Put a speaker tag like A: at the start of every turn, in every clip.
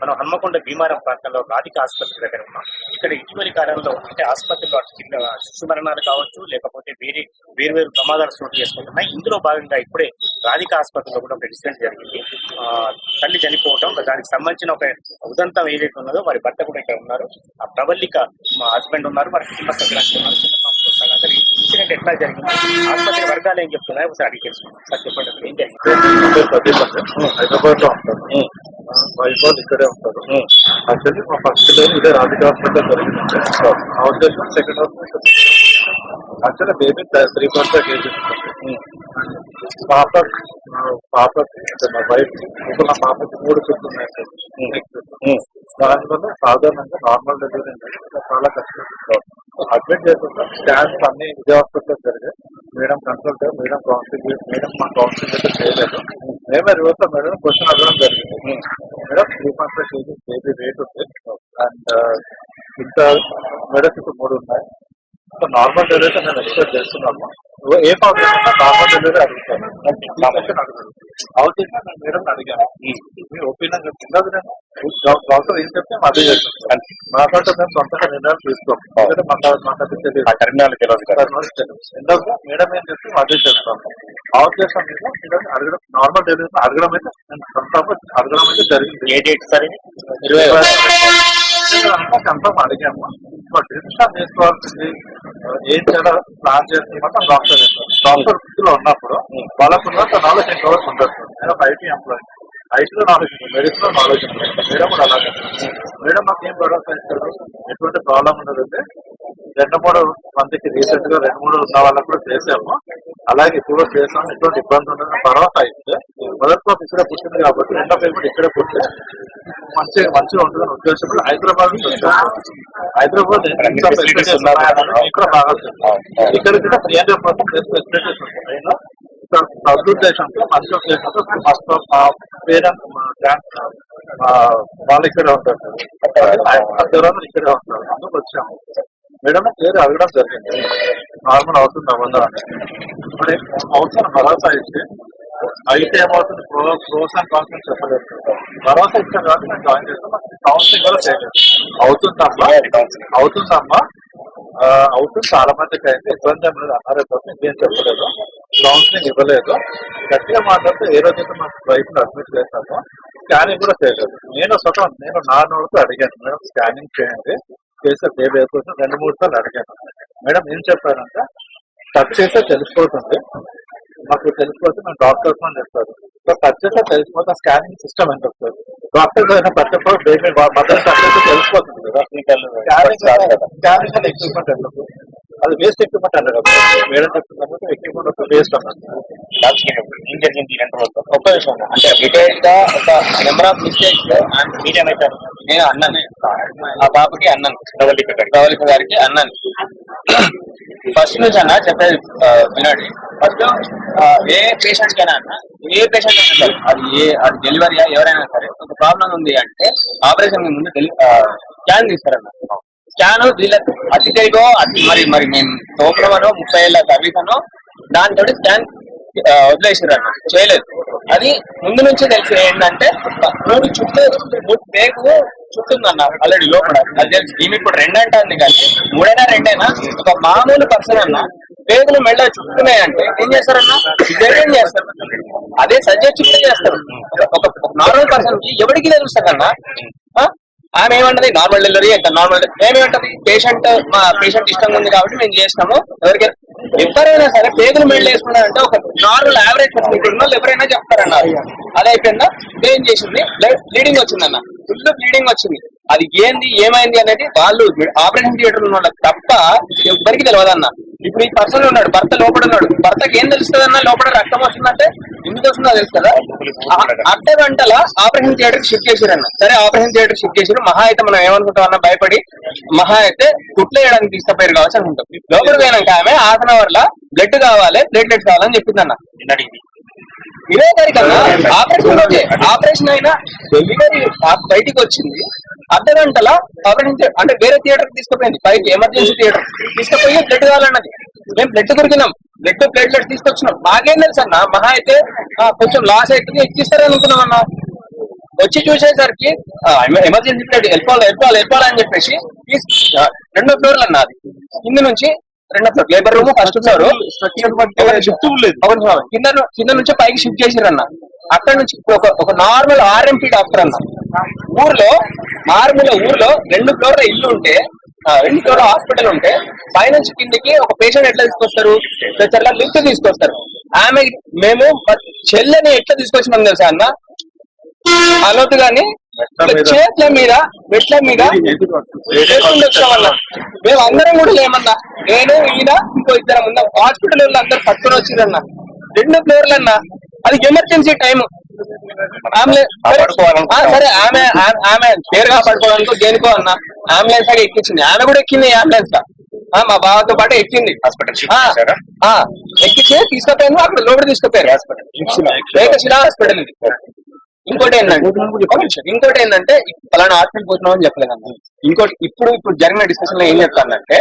A: మనం హన్మకొండ భీమారం ప్రాంతంలో రాధిక ఆసుపత్రి దగ్గర ఉన్నాం. ఇక్కడ ఇటీవలి కాలంలో అంటే ఆసుపత్రిలో చిన్న శిశు మరణాలు కావచ్చు లేకపోతే వేరే వేరు వేరు ప్రమాదాలు చోటు చేసుకుంటున్నాయి. ఇందులో భాగంగా ఇప్పుడే రాధిక ఆసుపత్రిలో కూడా ఒక ఇన్సిడెంట్ జరిగింది తల్లి చనిపోవటం దానికి సంబంధించిన ఒక ఉదంతం ఏదైతే ఉన్నదో వారి భర్త కూడా ఇక్కడ ఉన్నారు. ఆ ప్రవల్లిక మా హస్బెండ్ ఉన్నారు. వారి కుటుంబ సభ్యులు ఉన్నారు. చిన్న అసలు ఇన్సిడెంట్ ఎట్లా జరిగింది ఆసుపత్రి వర్గాలు ఏం చెప్తున్నాయి ఒకసారి సార్ చెప్పండి. ఏం జరిగింది?
B: హైదరాబాద్లో ఉంటాను వాళ్ళు ఇక్కడే ఉంటారు. యాక్చువల్లీ మా ఫస్ట్ డే ఇదే రాధిక హాస్పిటల్ జరిగింది. ఉద్దేశం second hospital actually baby three five kgs పాప పాపకి అంటే మా వైఫ్ ఇప్పుడు నా పాపకి మూడు చుట్టూ ఉన్నాయి సార్. దానివల్ల సాధారణంగా నార్మల్ డెలివరీ చాలా కష్టం. అడ్మిట్ చేస్తుంటే స్కాన్స్ అన్ని ఇదే హాస్పిటల్ జరిగాయి. Madam consult madam counselling madam మా కౌన్సిలింగ్ అయితే చేయలేదు. మేమే రివర్స్ మేడం క్వశ్చన్ అడగడం జరిగింది. Madam three five kg baby weight ఉంది. అండ్ ఇంత మేడం ఇప్పుడు మూడు ఉన్నాయి. సో నార్మల్ డెలివరీ నేను ఎక్స్పెక్ట్ చేస్తున్నాను ఏ ప్రాబ్లం ఉన్నా నార్మల్ డెలివరీ అడుగుతాను. అవుతుంది నేను మేడం అడిగాను. మీ ఒపీనియన్ చెప్తున్నది ఏం చెప్తే అదే మాకంటే మేము సొంతంగా తీసుకోం ఎందుకంటే ఎందుకంటే మేడం ఏం అదే ఉద్దేశం మీద మేడం అడగడం నార్మల్ డెలివరీ అడగడం అయితే అడగడం అయితే జరిగింది
A: ఏ డేట్ సార్
B: అంతా కన్ఫర్మ్ అడిగాము బట్ డిసిషన్ తీసుకోవాల్సింది ఏం చేయాలో ప్లాన్ డాక్టర్ డాక్టర్ వృత్తిలో ఉన్నప్పుడు వాళ్ళకున్న నాలెడ్జ్ ఉండదు. నేను ఒక ఐటీ ఎంప్లాయీ ఐటీలో నాలెడ్జ్ ఉంది. మెడిసిన్లో నాలెడ్జ్ ఉంది. మేడం కూడా అలాగే. మేడం మాకు ఏం భరోసా ఇస్తారు ఎటువంటి ప్రాబ్లం ఉండదంటే రెండు మూడు మందికి రీసెంట్గా రెండు మూడు ఉన్న వాళ్ళకి కూడా చేసాము అలాగే ఇప్పుడు చేసాము ఎటువంటి ఇబ్బంది ఉండదు. భరోసా ఇస్తే మొదటి ఇక్కడే పుట్టింది కాబట్టి రెండో పేరు ఇక్కడే పుట్టి మంచి మంచిగా ఉంటుందని ఉద్దేశంలో హైదరాబాద్. హైదరాబాద్ ఇక్కడ బాగా. ఇక్కడ కూడా త్రీ హండ్రెడ్ పర్సెంట్ ఫెసిలిటీస్ ఉంటాయి ఇక్కడ సదుద్దేశంతో ఉద్దేశంతో ఫస్ట్ మా పేరెంట్స్ మా గ్రాండ్ వాళ్ళు ఇక్కడే ఉంటారు. అద్దరు ఇక్కడే ఉంటారు. అందుకు వచ్చాము. మేడం పేరు అడగడం జరిగింది. నార్మల్ అవుతుంది అవ్వదని మరి అవసరం భరోసా ఇస్తే అయితే ఏమవుతుంది? ప్రో ప్రోస్ అండ్ కాన్స్ అని చెప్పలేదు. భరోసా ఇచ్చాం కాబట్టి నేను జాయిన్ చేస్తాను కౌన్సిలింగ్ కూడా చేయలేదు. అవుతుందమ్మా? అవుతుందమ్మా? అవుతుంది. చాలా మందికి అయితే ఇబ్బంది ఏం లేదు. అన్నారు తప్ప ఇంకేం చెప్పలేదు. కౌన్సిలింగ్ ఇవ్వలేదు. గట్టిగా మాట్లాడితే ఏ రోజైతే మా వైఫ్ అడ్మిట్ చేస్తామో స్కానింగ్ కూడా చేయలేదు. నేను స్వతం నేను నా నోడుతో అడిగాను మేడం స్కానింగ్ చేయండి. చేస్తే బేబీ అయిపోతుంది రెండు మూడు సార్లు అడిగాను. మేడం ఏం చెప్పారంటే టచ్ చేస్తే తెలిసిపోతుంది. మాకు తెలిసిపోతే మేము డాక్టర్స్ అని చెప్తారు సో టచ్ చేస్తే తెలిసిపోతే స్కానింగ్ సిస్టమ్ ఎంత వస్తుంది? డాక్టర్స్ అయినా ప్రతి ఒక్కరు బేబీ మదర్ టచ్ చేస్తే తెలిసిపోతుంది కదా. స్కానింగ్ స్కానింగ్ ఎక్విప్మెంట్ ఎందుకు అది వేస్ట్ ఎక్విప్మెంట్ అన్నారు. కదా మేడం చెప్తున్నప్పుడు ఎక్విప్మెంట్ వేస్ట్ అన్నారు.
A: ఏం జరిగింది రెండు రోజుల్లో ఒక్క విషయం అంటే డీటెయిల్గా ఒక నెంబర్ ఆఫ్ మిస్టేక్స్ మీడియం అవుతారు నేను అన్నాను. ఆ పాపకి అన్నాను. ప్రవళిక గారికి ప్రవళిక గారికి అన్నాను. ఫస్ట్ నుంచి అన్న చెప్పేది వినండి. ఫస్ట్ ఏ పేషెంట్ కైనా అన్న ఏ పేషెంట్ అయినా సరే అది ఏ అది డెలివరీ ఎవరైనా సరే ఒక ప్రాబ్లం ఉంది అంటే ఆపరేషన్ ముందు క్యాన్ తీస్తారన్న క్యాను వీళ్ళకి అతి తెలిగో అతి మరి మరి మేము తోపులమనో ముప్పై ఏళ్ళ సర్వీస్ అనో దాంతో స్కాన్ వదిలేసారు అన్న చేయలేదు. అది ముందు నుంచి తెలిసి ఏంటంటే మూడు చుట్టూ మూడు పేగు చుట్టుందన్న ఆల్రెడీ లోపల. అది తెలిసి. ఈమె ఇప్పుడు రెండు అంటుంది కానీ మూడైనా రెండైనా? ఒక మామూలు పర్సన్ అన్న పేగులు మెళ్ళ చుట్టున్నాయంటే ఏం చేస్తారన్నా? సిజేరియన్ చేస్తారు? అదే సర్జరీ చుట్టూ చేస్తారు. ఒక నార్మల్ పర్సన్కి ఎవరికి తెలుస్తుందన్నా? ఆమె ఏమంటది? నార్మల్ డెలివరీ ఇంకా నార్మల్ ఏమేమంటది పేషెంట్ మా పేషెంట్ ఇష్టంగా ఉంది కాబట్టి మేము చేస్తాము. ఎవరికైనా ఎవరైనా సరే పేగులు మెడలు వేసుకున్నారంటే ఒక నార్మల్ యావరేజ్ ఫెసిలిటీ వాళ్ళు ఎవరైనా చెప్తారన్నారు. అది అయిపోయిందా? ఏం చేసింది? బ్లీడింగ్ వచ్చిందన్న. ఫుల్ బ్లీడింగ్ వచ్చింది. అది ఏంది? ఏమైంది అనేది వాళ్ళు ఆపరేషన్ థియేటర్ ఉన్న వాళ్ళకి తప్ప ఎవరికి తెలియదు అన్న ఇప్పుడు ఈ పర్సన్ ఉన్నాడు భర్త లోపల ఉన్నాడు. భర్తకి ఏం తెలుస్తుంది అన్న లోపల రక్తం వస్తుందంటే ఎందుకు వస్తుందో తెలుసు కదా. ఆ- గంటల ఆపరేషన్ థియేటర్ షిఫ్ట్ చేశారన్న. సరే ఆపరేషన్ థియేటర్ షిఫ్ట్ చేశారు. మహా అయితే మనం ఏమనుకుంటాం అన్న భయపడి మహా అయితే కుట్లు వేయడానికి తీసుకుపోయారు కావచ్చు అనుకుంటాం. లోపలికి పోయినాక ఆమె హాఫ్ అన్ అవర్ లా బ్లడ్ కావాలి ప్లేట్లెట్స్ కావాలని చెప్పిందన్న. ఇరవై తారీఖు అన్న ఆపరేషన్ రోజే ఆపరేషన్ అయినా డెలివరీ బయటికి వచ్చింది. అర్ధ గంటల ఆపరేషన్ అంటే వేరే థియేటర్ తీసుకుపోయింది. పైకి ఎమర్జెన్సీ థియేటర్. తీసుకుపోయి బ్లడ్ కావాలన్నది. మేము బ్లడ్ దొరికినాం. బ్లడ్ ప్లేట్లెట్స్ తీసుకొచ్చినాం. మాకేం తెలుసు అన్న? మహా అయితే కొంచెం లాస్ అవుతుంది ఎక్కిస్తారని అనుకున్నాం అన్న. వచ్చి చూసేసరికి ఎమర్జెన్సీ ప్లేట్ వెళ్ళిపోవాలి వెళ్ళిపోవాలి వెళ్ళిపోవాలి అని చెప్పేసి రెండో ఫ్లోర్లు అన్నది కింద నుంచి రెండో floor labour room first floor కింద కింద నుంచి పైకి షిఫ్ట్ చేసిరన్న. అక్కడ నుంచి ఒక ఒక నార్మల్ ఆర్ఎంపీ డాక్టర్ అన్న. ఊర్లో మారుమూల ఊర్లో రెండు ఫ్లోర్ల ఇల్లు ఉంటే రెండు ఫ్లోర్ల హాస్పిటల్ ఉంటే పైనుంచి కిందకి ఒక పేషెంట్ ఎట్లా తీసుకొస్తారు? స్ట్రెచర్లో లిఫ్ట్ తీసుకొస్తారు. ఆమె మేము చెల్లెని ఎట్లా తీసుకొచ్చినాం తెలుసా అన్న? అనొద్దు గాని చేతుల మీద మెట్ల మీద వచ్చామన్నా మేము అందరం కూడా లేమన్నా నేను ఈయన ఇంకో ఇద్దరం ఉన్నాం. హాస్పిటల్ వాళ్ళు అందరు పట్టుకొని వచ్చిందన్న రెండు ఫ్లోర్లు అన్న. అది ఎమర్జెన్సీ టైం ఆమె సరే ఆమె ఆమె పేరు కాపాడుకోవడానికి దేనికో అన్న. అంబులెన్స్ లాగా ఎక్కించింది. ఆమె కూడా ఎక్కింది అంబులెన్స్ లా ఆ, మా బావతో పాటు ఎక్కింది. హాస్పిటల్ ఎక్కించి తీసుకుపోయాను అక్కడ లోపల తీసుకుపోయారు. హాస్పిటల్. ఏకశిలా హాస్పిటల్ ఇది. ఇంకోటి ఏంటంటే. ఇంకోటి ఏంటంటే పలానా హాస్పిటల్ పోతున్నాం అని చెప్పలేదు అన్న ఇంకోటి ఇప్పుడు ఇప్పుడు జరిగిన డిస్కషన్లో ఏం చెప్తానంటే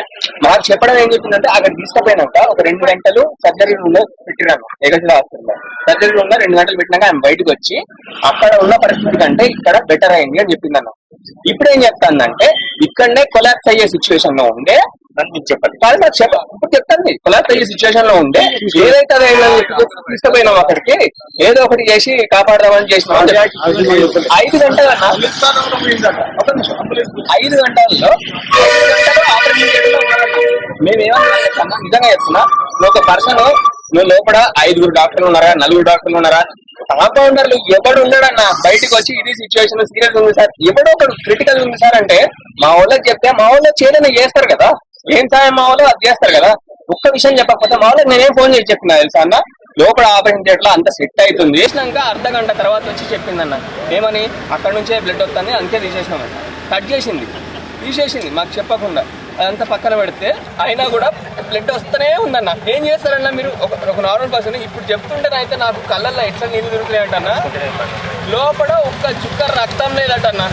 A: మాకు చెప్పడం ఏం చెప్పిందంటే అక్కడ తీసుకుపోయినాక ఒక రెండు గంటలు సర్జరీ రూమ్లో పెట్టినాను ఏకశిలా హాస్పిటల్ సర్జరీ రూమ్లో రెండు గంటలు పెట్టినాక ఆమె బయటకు వచ్చి అక్కడ ఉన్న పరిస్థితి కంటే ఇక్కడ బెటర్ అయింది అని చెప్పింది అన్న ఇప్పుడు ఏం చెప్తానంటే ఇక్కడనే కొలాప్స్ అయ్యే సిచ్యువేషన్లో ఉండే నన్ను చెప్పండి కానీ నాకు చెప్ప ఇప్పుడు చెప్తాను కొలాప్స్ అయ్యే సిచ్యువేషన్లో ఉండే ఏదైతే అదే తీసుకుపోయినాం అక్కడికి ఏదో ఒకటి చేసి కాపాడదామని చేసినాం. ఐదు గంటల. ఐదు గంటల్లో ఐదు గంటలు ఆపరేషన్ థియేటర్లో ఉన్నారన్న. మేము ఏమన్నా చెప్తామా? నిజంగా చెప్తున్నా నువ్వు ఒక పర్సన్ నువ్వు లోపల ఐదుగురు డాక్టర్లు ఉన్నారా నలుగురు డాక్టర్లు ఉన్నారా కాంపౌండర్లు ఎవడు ఉన్నాడన్న బయటకు వచ్చి ఇది సిచ్యువేషన్ సీరియస్ ఉంది సార్ ఎవడో ఒకడు క్రిటికల్ ఉంది సార్ అంటే మా వాళ్ళకి చెప్తే మా వాళ్ళు చేయడానికి చేస్తారు కదా ఏం సాయం మావాలో అది చేస్తారు కదా. ఒక్క విషయం చెప్పకపోతే మావాలో నేనేం ఫోన్ చేసి చెప్పిన తెలుసా అన్న? లోపల ఆపరేషన్ థియేటర్ అంత సెట్ అవుతుంది చేసినాక అర్ధ గంట తర్వాత వచ్చి చెప్పిందన్న ఏమని? అక్కడ నుంచే బ్లడ్ వస్తుంది అంతే తీసేసినామని కట్ చేసింది. తీసేసింది మాకు చెప్పకుండా. అదంతా పక్కన పెడితే అయినా కూడా బ్లడ్ వస్తూనే ఉందన్న ఏం చేస్తారన్న మీరు? ఒక నార్మల్ పర్సన్ ఇప్పుడు చెప్తుంటే అయితే నాకు కళ్ళల్లో ఎట్లా నీళ్ళు దొరుకుతాయంటన్న. లోపల ఒక్క చుక్క రక్తం లేదటన్న.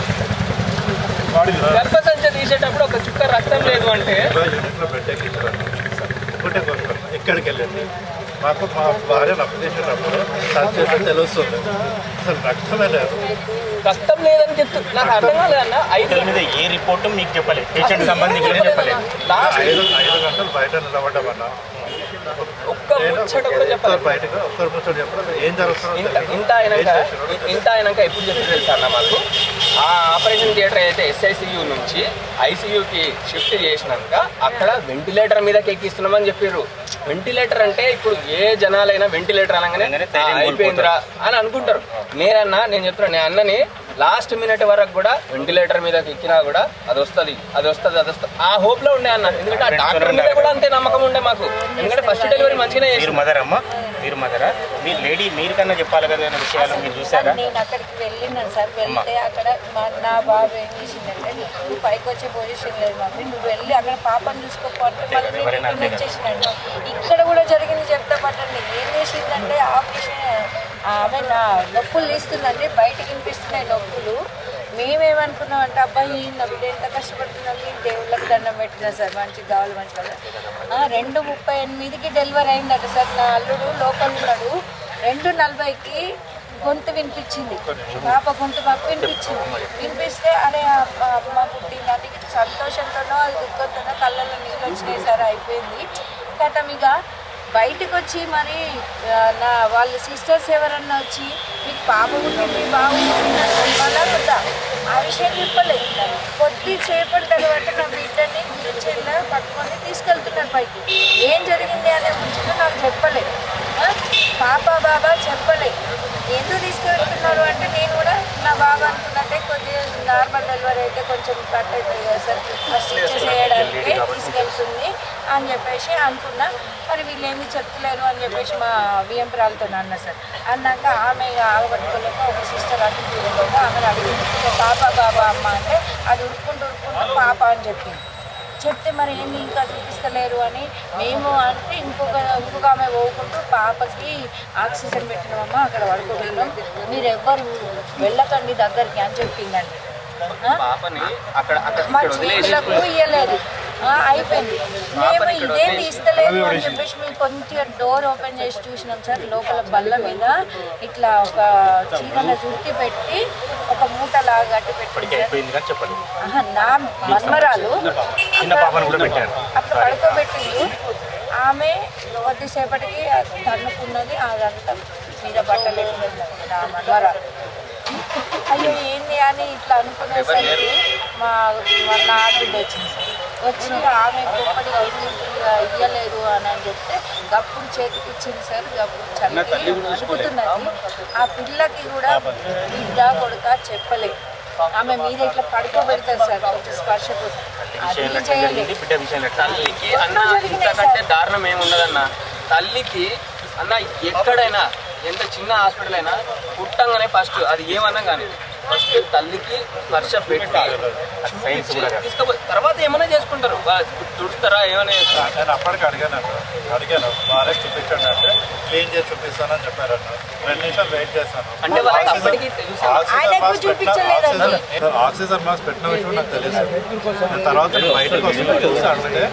A: గర్భసంచ తీసేటప్పుడు ఒక చుక్క రక్తం లేదు అంటే?
B: ఎక్కడికి వెళ్ళండి? మాకు మా భార్య టచ్ చేస్తే తెలుస్తుంది. అసలు రక్తమే లేదు.
A: రక్తం లేదని చెప్తు నాకు అర్థం కాలేదన్న ఐదు
C: మీద ఏ రిపోర్టు మీకు చెప్పలేదు. పేషెంట్ సంబంధించి చెప్పలేదు.
B: ఐదు ఐదు గంటలు బయట నిలబడ్డం అన్న
A: ఒక్క ముచ్చట కూడా ఇంత అయినాక ఇంత అయినాక ఎప్పుడు చెప్పి తెలుసా అన్న మాకు? ఆ ఆపరేషన్ థియేటర్ అయితే ఎస్ఐసియు నుంచి ఐసీయూకి షిఫ్ట్ చేసినాక అక్కడ వెంటిలేటర్ మీదకి ఎక్కిస్తున్నామని చెప్పారు వెంటిలేటర్ అంటే ఇప్పుడు ఏ జనాలైనా వెంటిలేటర్ అనగానే
C: అనగానే
A: "ఆ,
C: ధైర్యం
A: అయిపోయిందిరా అని అనుకుంటారు. నేనన్నా నేను చెప్తున్నా నేను అన్నని లాస్ట్ మినిట్ వరకు కూడా వెంటిలేటర్ మీదకి ఎక్కినా కూడా అది వస్తుంది అది వస్తుంది అది వస్తుంది. ఆ హోప్లో ఉండే అన్న. ఎందుకంటే ఆ డాక్టర్ మీద కూడా అంతే నమ్మకం ఉండే మాకు. ఎందుకంటే ఫస్ట్ డెలివరీ మంచిగానే
C: మీరు మదర్ అమ్మ? మీరు మదరా మీ లేడీ మీరు కన్నా చెప్పాలి కదా అనే విషయాలు మీరు చూసారా?
D: నేను అక్కడికి వెళ్ళినాను సార్. వెళ్తే అక్కడ మా నా బాబు ఏం చేసిందంటే నువ్వు పైకి వచ్చే పొజిషన్ లేదు మమ్మీ నువ్వు వెళ్ళి అక్కడ పాపను చూసుకోకపోతే ఇక్కడ కూడా జరిగింది చెప్తా పట్టండి. ఏం చేసిందంటే ఆపరేషన్ అదే నా నొప్పులు తీస్తుందండి బయటకు వినిపిస్తున్నాయి నొప్పులు. మేమేమనుకున్నాం అంటే అబ్బాయి నా బిడ్డ ఎంత కష్టపడుతున్నాం దేవుళ్ళకి దండం పెట్టినా సార్ మంచిగా కావాలి మంచిగా రెండు ముప్పై ఎనిమిదికి డెలివరీ అయిందట సార్. నా అల్లుడు లోపల ఉన్నాడు. రెండు నలభైకి గొంతు వినిపించింది. పాప గొంతు మాకు వినిపించింది. వినిపిస్తే అరే అమ్మ అమ్మ పుట్టిందని సంతోషంతోనో అది దుఃఖంతోనో కళ్ళల్లో నీళ్ళు వచ్చినాయి సార్ అయిపోయింది. కథం ఇక బయటకు వచ్చి మరి నా వాళ్ళ సిస్టర్స్ ఎవరన్నా వచ్చి మీకు పాప పుట్టింది బాబు పుట్టిందని వద్దా ఆ విషయం చెప్పలేదు. కొద్దిసేపటి తర్వాత నా బిడ్డని చెల్ల పట్టుకొని తీసుకెళ్తున్నారు పైకి ఏం జరిగింది అనే గురించి నాకు చెప్పలేదు. పాప బాబా చెప్పలేదు. ఎందుకు తీసుకెళ్తున్నారు? అంటే నేను కూడా నా బాబా అనుకున్నట్టే కొద్దిగా నార్మల్ డెలివరీ అయితే కొంచెం కట్ అవుతుంది కదా సార్ ఫస్ట్ ఇచ్చేసి చేయడానికి తీసుకెళ్తుంది. అని చెప్పేసి అనుకున్నా. మరి వీళ్ళు ఏమి చెప్తలేరు అని చెప్పేసి మా బియ్యం ప్రాలతో అన్న సార్. అన్నాక ఆమె ఆగబట్టుకోలేక ఒక సిస్టర్ అటు చూడలేక ఆమెను అడిగింది పాప బాబా అమ్మ అంటే అది ఉరుక్కుంటూ ఉరుక్కుంటూ పాప అని చెప్పింది. చెప్తే మరి ఏంది ఇంకా చూపిస్తలేరు అని మేము అంటే ఇంకొక ఇంకొక ఆమె పోకుంటూ పాపకి ఆక్సిజన్ పెట్టినామమ్మా అక్కడ పడుకోగలం మీరు ఎవ్వరు వెళ్ళకండి దగ్గరికి అని చెప్పిందండి. మా చేతులకు ఇయ్యలేదు. అయిపోయింది. మేము ఇదేం అని చెప్పేసి మేము కొంచెం డోర్ ఓపెన్ చేసి చూసినాం సార్ లోపల బల్ల మీద ఇట్లా ఒక చీరల చుట్టి పెట్టి ఒక మూట లాగా కట్టి పెట్టి నా మన్మరాలు ఆమె కొద్దిసేపటికి తన్నుకున్నది అదంతా మీద బట్టలు నా మన్మరాలు. అయ్యో ఏంది అని ఇట్లా అనుకునేసరికి మా నాటుడు వచ్చింది. వచ్చి ఆమె గొప్పది ఇయ్యలేదు అని అని చెప్తే గప్పుడు చేతికి ఇచ్చింది సార్ గప్పుడు అనుకుతున్నది ఆ పిల్లకి కూడా బిడ్డ కొడుక చెప్పలేదు. ఆమె మీద ఇట్లా పడుకోబెడతారు సార్ కొంచెం స్పర్శ
A: తల్లికి అన్న ఇంతకంటే దారుణం ఏమున్నదన్న తల్లికి అన్న ఎక్కడైనా ఎంత చిన్న హాస్పిటల్ అయినా పుట్టంగానే ఫస్ట్ అది ఏమన్నా కానీ ఫస్ట్ తల్లికి స్పర్శ పెట్టి తర్వాత ఏమైనా చేసుకుంటారు. తుడుస్తారా ఏమైనా?
E: నేను అప్పటికి అడిగాను. అడిగాను. బాగా చూపించండి అంటే క్లీన్ చేసి చూపిస్తానని చెప్పారన్న రెండు నిమిషాలు వెయిట్ చేశాను.
A: అంటే వాళ్ళకి
E: ఆక్సిజన్- మాస్క్ పెట్టిన- విషయం నాకు తెలుసు నేను తర్వాత బయటకు వస్తున్నా చూసి అంటే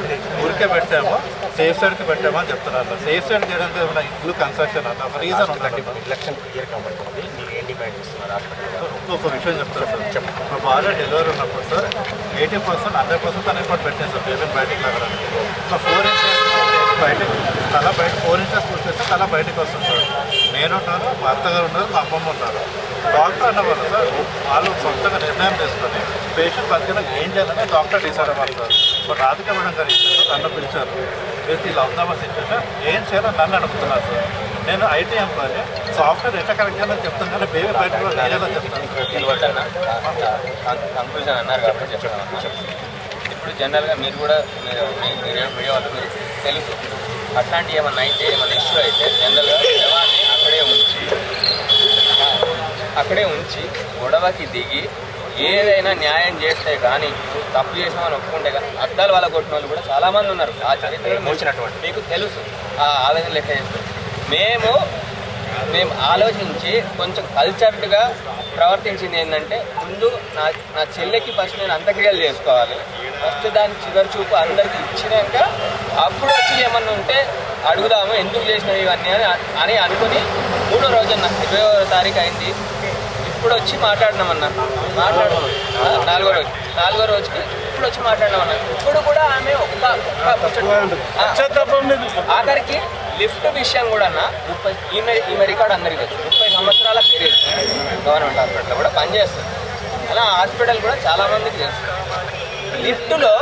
E: ఊరికే పెట్టాము. సేఫ్ సైడ్కి పెట్టాము అని చెప్తున్నారు. సేఫ్ సైడ్ చేయడానికి ఏమైనా ఇల్లు కన్స్ట్రక్షన్ అన్న ఒక రీజన్ ఉందండి
C: ఎలక్షన్ క్లియర్ కాబట్టి. మీరు
E: విషయం చెప్తాను సార్. మా భార్య డెలివరీ ఉన్నప్పుడు sir eighty percent hundred percent తన ఎఫర్ట్ పెట్టాను సార్ బేబీని బయటకు లాగడానికి. సో ఫోర్ ఇంచెస్ బయట తల బయట ఫోర్ ఇంచెస్ కూర్చొస్తే తల బయటకు వస్తుంది సార్. నేను ఉన్నాను మా అత్తగారు ఉన్నారు మా అమ్మమ్మ ఉన్నారు. డాక్టర్ అన్నవాళ్ళు సార్ వాళ్ళు సొంతంగా నిర్ణయం తీసుకొని పేషెంట్ బతికినాక ఏం చేయాలని డాక్టర్ డిసైడ్ అవ్వాలి సార్. ఇప్పుడు రాధిక మేడం గారు నన్ను పిలిచారు. పిలిచి ఇలా ఉందామా సిచ్యువేషన్ ఏం చేయాలో నన్ను అడుగుతున్నారు సార్. నేను ఐటీ ఎంప్లాయీ సాఫ్ట్వేర్ ఎట్లా కరెక్ట్ చెప్తాను. కానీ కూడా నేనేలా చెప్తాను.
A: కంక్లూజన్ అన్నారు కాబట్టి చెప్తాను ఇప్పుడు జనరల్గా మీరు కూడా మీరు మీడియా వాళ్ళు మీరు తెలుసు. అట్లాంటి ఏమన్నా అయితే ఏమన్నా ఇష్యూ అయితే జనరల్గా శవాన్ని అక్కడే ఉంచి అక్కడే ఉంచి గొడవకి దిగి ఏదైనా న్యాయం చేస్తే కానీ తప్పు చేసామని ఒప్పుకుంటే కానీ అద్దాలు వాళ్ళ కొట్టిన వాళ్ళు కూడా చాలామంది ఉన్నారు. ఆ చరిత్ర. మీకు తెలుసు. ఆ ఆవేదన లెక్క చేస్తారు? మేము మేము ఆలోచించి కొంచెం కల్చర్డ్గా ప్రవర్తించింది ఏంటంటే ముందు నా నా చెల్లెకి ఫస్ట్ నేను అంత్యక్రియలు చేసుకోవాలి. ఫస్ట్ దాని చివరి చూపు అందరికి ఇచ్చినాక అప్పుడు వచ్చి ఏమన్నా ఉంటే అడుగుదాము ఎందుకు చేసినావు ఇవన్నీ అని అని అనుకుని మూడో రోజు అన్న ఇరవై తారీఖు అయింది. ఇప్పుడు వచ్చి మాట్లాడినామన్నా. మాట్లాడు ఆ, నాలుగో రోజు. నాలుగో రోజుకి ఇప్పుడు వచ్చి మాట్లాడినామన్నా. ఇప్పుడు కూడా ఆమె ఒక్క ఆఖరికి లిఫ్ట్ విషయం కూడా అన్న ముప్పై ఈమె ఈమె రికార్డ్ అందరికీ తెలుసు. ముప్పై సంవత్సరాల పీరియడ్ గవర్నమెంట్ హాస్పిటల్లో కూడా పనిచేస్తుంది. అలా హాస్పిటల్ కూడా చాలా మందికి తెలుసు. లిఫ్ట్లో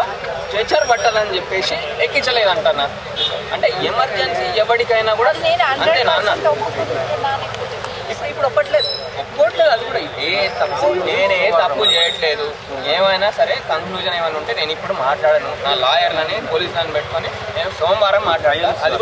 A: స్ట్రెచర్ పట్టాలని చెప్పేసి ఎక్కించలేదు అంటన్నా అంటే ఎమర్జెన్సీ ఎవరికైనా కూడా నాన్న. ఇప్పుడు ఇప్పుడు ఒప్పట్లేదు. ఒప్పుకోవట్లేదు అది కూడా ఏ తప్పు. నేనే తప్పు చేయట్లేదు. ఏమైనా సరే కంక్లూజన్ ఏమైనా ఉంటే నేను ఇప్పుడు మాట్లాడను. నా లాయర్లని పోలీసులను పెట్టుకొని నేను సోమవారం మాట్లాడతా. అది